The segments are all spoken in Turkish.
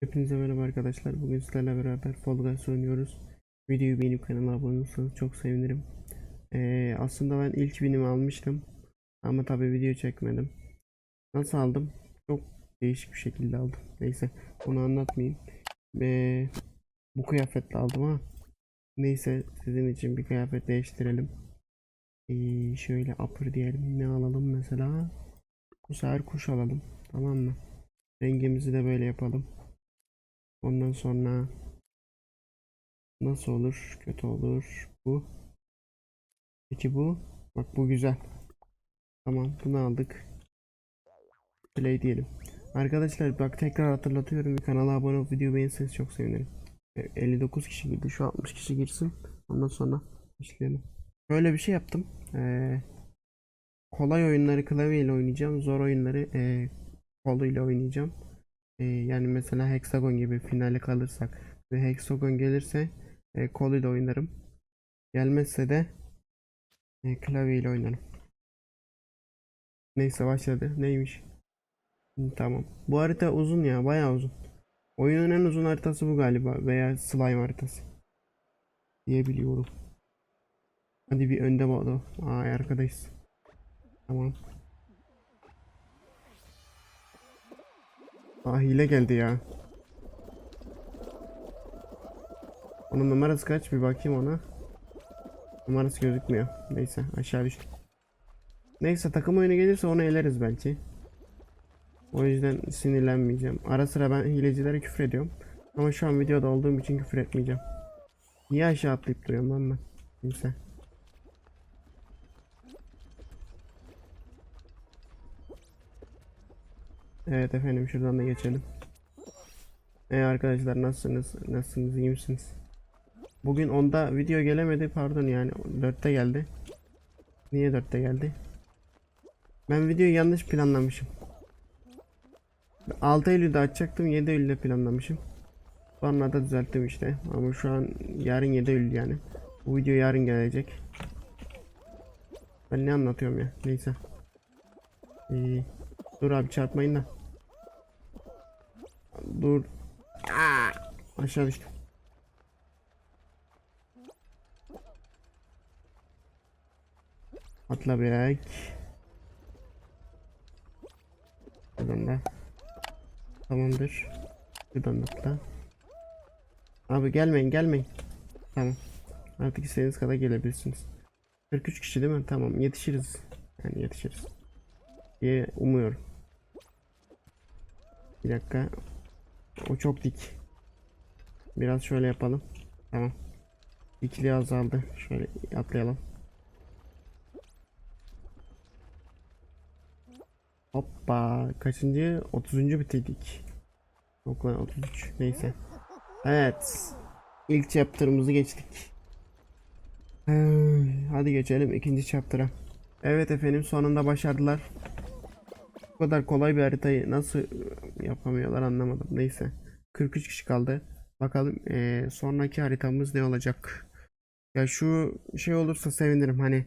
Hepinize merhaba arkadaşlar. Bugün sizlerle beraber Fall Guys oynuyoruz. Videoyu beğenip kanala abone olursanız çok sevinirim. Ee, aslında ben ilk binimi almıştım. Ama tabi video çekmedim. Nasıl aldım? Çok değişik bir şekilde aldım. Neyse onu anlatmayayım. Ve bu kıyafetle aldım ha. Neyse sizin için bir kıyafet değiştirelim. Ee, şöyle upper diyelim. Ne alalım mesela? Bu sefer kuş alalım. Tamam mı? Rengimizi de böyle yapalım. Ondan sonra nasıl olur? Kötü olur. Bu. Peki bu? Bak bu güzel. Tamam bunu aldık. Play diyelim. Arkadaşlar bak tekrar hatırlatıyorum. Kanala abone olup video beğenirseniz çok sevinirim. E, 59 kişi girdi. Şu 60 kişi girsin. Ondan sonra başlayalım. Böyle bir şey yaptım. Ee, kolay oyunları klavyeyle oynayacağım. Zor oyunları e, koluyla oynayacağım. Ee, yani mesela Hexagon gibi finale kalırsak ve Hexagon gelirse e, koluyla oynarım. Gelmezse de e, klavyeyle oynarım. Neyse başladı. Neymiş? Tamam. Bu harita uzun ya, bayağı uzun. Oyunun en uzun haritası bu galiba veya slime haritası. Diyebiliyorum. Hadi bir önde bağlı. Ay arkadayız. Tamam. Aa hile geldi ya. Onun numarası kaç bir bakayım ona. Numarası gözükmüyor. Neyse aşağı düştüm. Neyse takım oyunu gelirse onu eleriz belki. O yüzden sinirlenmeyeceğim. Ara sıra ben hilecilere küfür ediyorum. Ama şu an videoda olduğum için küfür etmeyeceğim. Niye aşağı atlayıp duruyorum lan ben? Neyse. Evet efendim şuradan da geçelim. Ee arkadaşlar nasılsınız? Nasılsınız? iyi misiniz? Bugün onda video gelemedi pardon yani 4'te geldi. Niye 4'te geldi? Ben videoyu yanlış planlamışım. 6 Eylül'de açacaktım 7 Eylül'de planlamışım. Sonra da düzelttim işte. Ama şu an yarın 7 Eylül yani. Bu video yarın gelecek. Ben ne anlatıyorum ya? Neyse. İyi. Dur abi çarpmayın da. Dur. Aa, aşağı düştüm. Atla bek. Buradan da. Tamamdır. Buradan da atla. Abi gelmeyin gelmeyin. Tamam. Artık istediğiniz kadar gelebilirsiniz. 43 kişi değil mi? Tamam yetişiriz. Yani yetişiriz. Diye umuyorum. Bir dakika. O çok dik. Biraz şöyle yapalım. Tamam. Dikliği azaldı. Şöyle atlayalım. Hoppa. Kaçıncı? 30. bitirdik. Yok lan 33. Neyse. Evet. İlk chapter'ımızı geçtik. Hadi geçelim ikinci chapter'a. Evet efendim sonunda başardılar. Bu kadar kolay bir haritayı nasıl e, yapamıyorlar anlamadım. Neyse. 43 kişi kaldı. Bakalım eee, sonraki haritamız ne olacak? Ya şu şey olursa sevinirim. Hani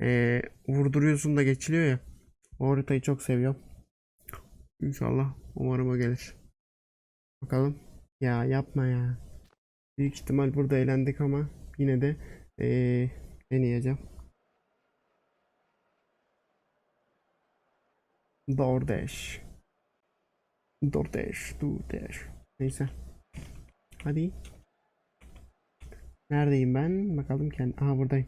eee, vurduruyorsun da geçiliyor ya. O haritayı çok seviyorum. İnşallah umarım o gelir. Bakalım. Ya yapma ya. Büyük ihtimal burada eğlendik ama yine de eee, deneyeceğim. DoorDash. DoorDash, DoorDash. Neyse. Hadi. Neredeyim ben? Bakalım kendi. Aha buradayım.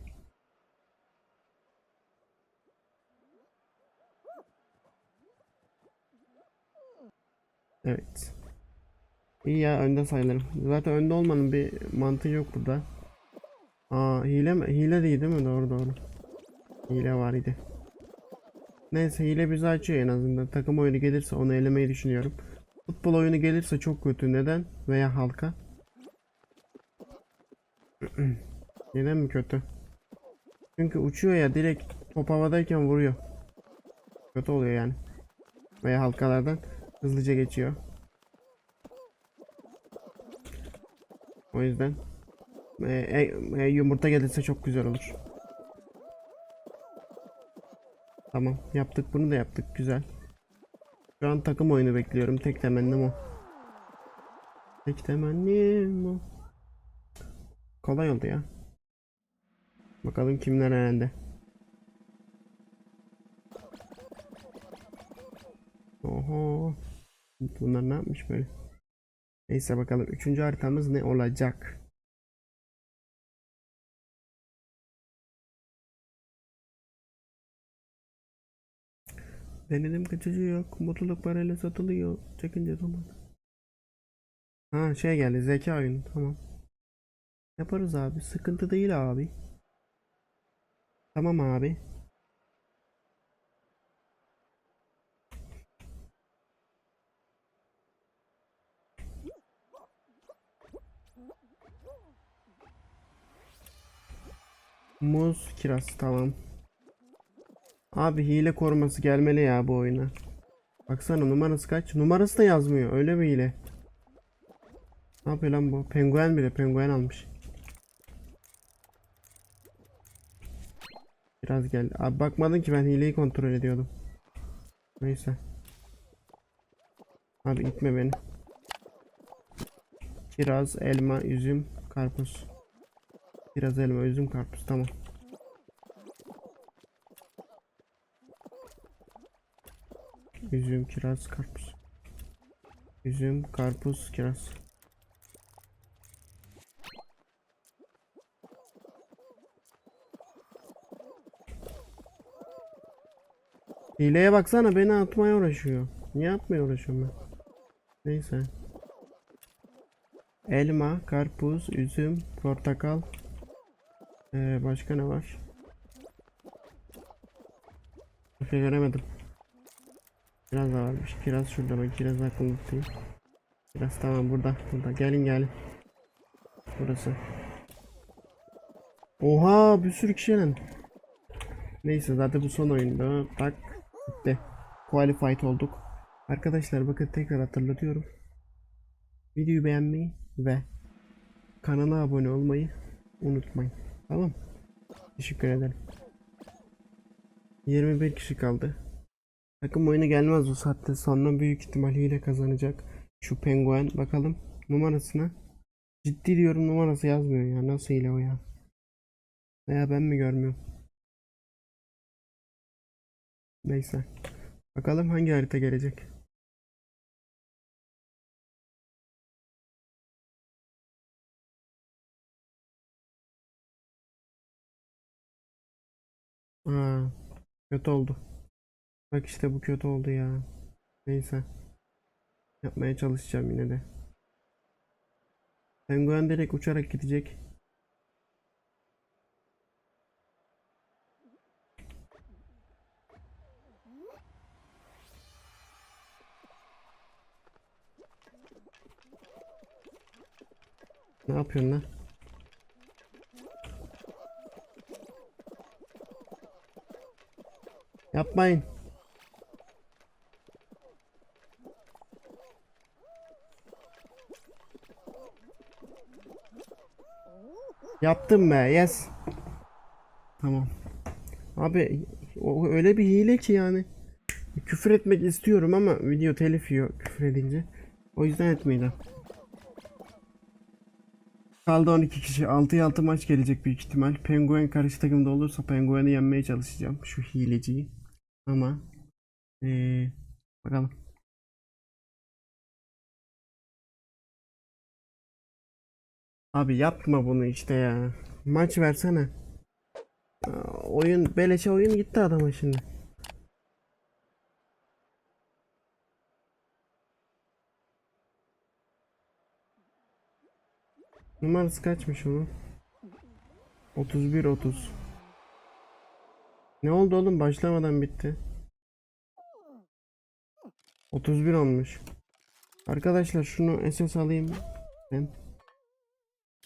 Evet. İyi ya önde sayılırım. Zaten önde olmanın bir mantığı yok burada. Aa hile mi? Hile değil değil mi? Doğru doğru. Hile var idi. Neyse hile bizi açıyor en azından. Takım oyunu gelirse onu elemeyi düşünüyorum. Futbol oyunu gelirse çok kötü. Neden? Veya halka. Neden mi kötü? Çünkü uçuyor ya direkt top havadayken vuruyor. Kötü oluyor yani. Veya halkalardan hızlıca geçiyor. O yüzden e, e, e, yumurta gelirse çok güzel olur. Tamam yaptık bunu da yaptık güzel. Şu an takım oyunu bekliyorum tek temennim o. Tek temennim bu. Kolay oldu ya. Bakalım kimler herhalde. Oho. Bunlar ne yapmış böyle? Neyse bakalım. Üçüncü haritamız ne olacak? Denedim kaçıcı yok. Mutluluk parayla satılıyor. Çekince zaman. Ha şey geldi. Zeka oyunu. Tamam. Yaparız abi. Sıkıntı değil abi. Tamam abi. Muz kiraz tamam. Abi hile koruması gelmeli ya bu oyuna. Baksana numarası kaç? Numarası da yazmıyor. Öyle bir hile. Ne yapıyor lan bu? Penguen bile penguen almış. Biraz geldi. Abi bakmadın ki ben hileyi kontrol ediyordum. Neyse. Abi itme beni. Kiraz, elma, üzüm, karpuz. Kiraz, elma, üzüm, karpuz. Tamam. Üzüm, kiraz, karpuz. Üzüm, karpuz, kiraz. Hileye baksana beni atmaya uğraşıyor. Niye atmaya uğraşıyorum ben? Neyse. Elma, karpuz, üzüm, portakal. Ee, başka ne var? Bir şey göremedim. Kiraz da varmış. Kiraz şurada bak. Kiraz aklımda tutayım. Kiraz tamam burada. Burada. Gelin gelin. Burası. Oha bir sürü kişi lan. Neyse zaten bu son oyunda. Tak. Bitti. Qualified olduk. Arkadaşlar bakın tekrar hatırlatıyorum. Videoyu beğenmeyi ve kanala abone olmayı unutmayın. Tamam. Teşekkür ederim. 21 kişi kaldı. Takım oyunu gelmez bu saatte sonra büyük ihtimal hile kazanacak. Şu penguen bakalım numarasına. Ciddi diyorum numarası yazmıyor ya. Nasıl hile o ya? Veya ben mi görmüyorum? Neyse. Bakalım hangi harita gelecek. Aa, kötü oldu. Bak işte bu kötü oldu ya. Neyse. Yapmaya çalışacağım yine de. Penguen direkt uçarak gidecek. Ne yapıyorsun lan? Yapmayın. Yaptım be yes. Tamam. Abi o öyle bir hile ki yani. Küfür etmek istiyorum ama video telif yiyor küfür edince. O yüzden etmeyeceğim. Kaldı 12 kişi. 6'ya 6 maç gelecek büyük ihtimal. Penguen karşı takımda olursa Penguen'i yenmeye çalışacağım. Şu hileciyi. Ama ee, bakalım. Abi yapma bunu işte ya. Maç versene. Oyun beleşe oyun gitti adama şimdi. Numarası kaçmış onun? 31 30. Ne oldu oğlum başlamadan bitti. 31 olmuş. Arkadaşlar şunu SS alayım ben.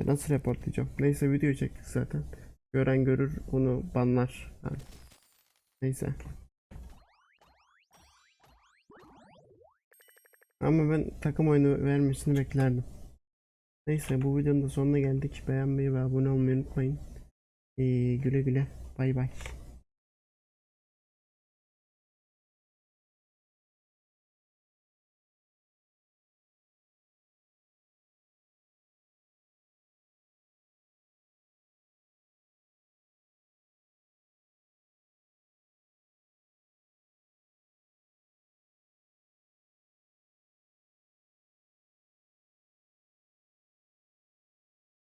Nasıl reportlayacağım? Neyse video çektik zaten. Gören görür bunu banlar. Yani. Neyse. Ama ben takım oyunu vermesini beklerdim. Neyse bu videonun da sonuna geldik. Beğenmeyi ve abone olmayı unutmayın. Ee, güle güle. Bay bay.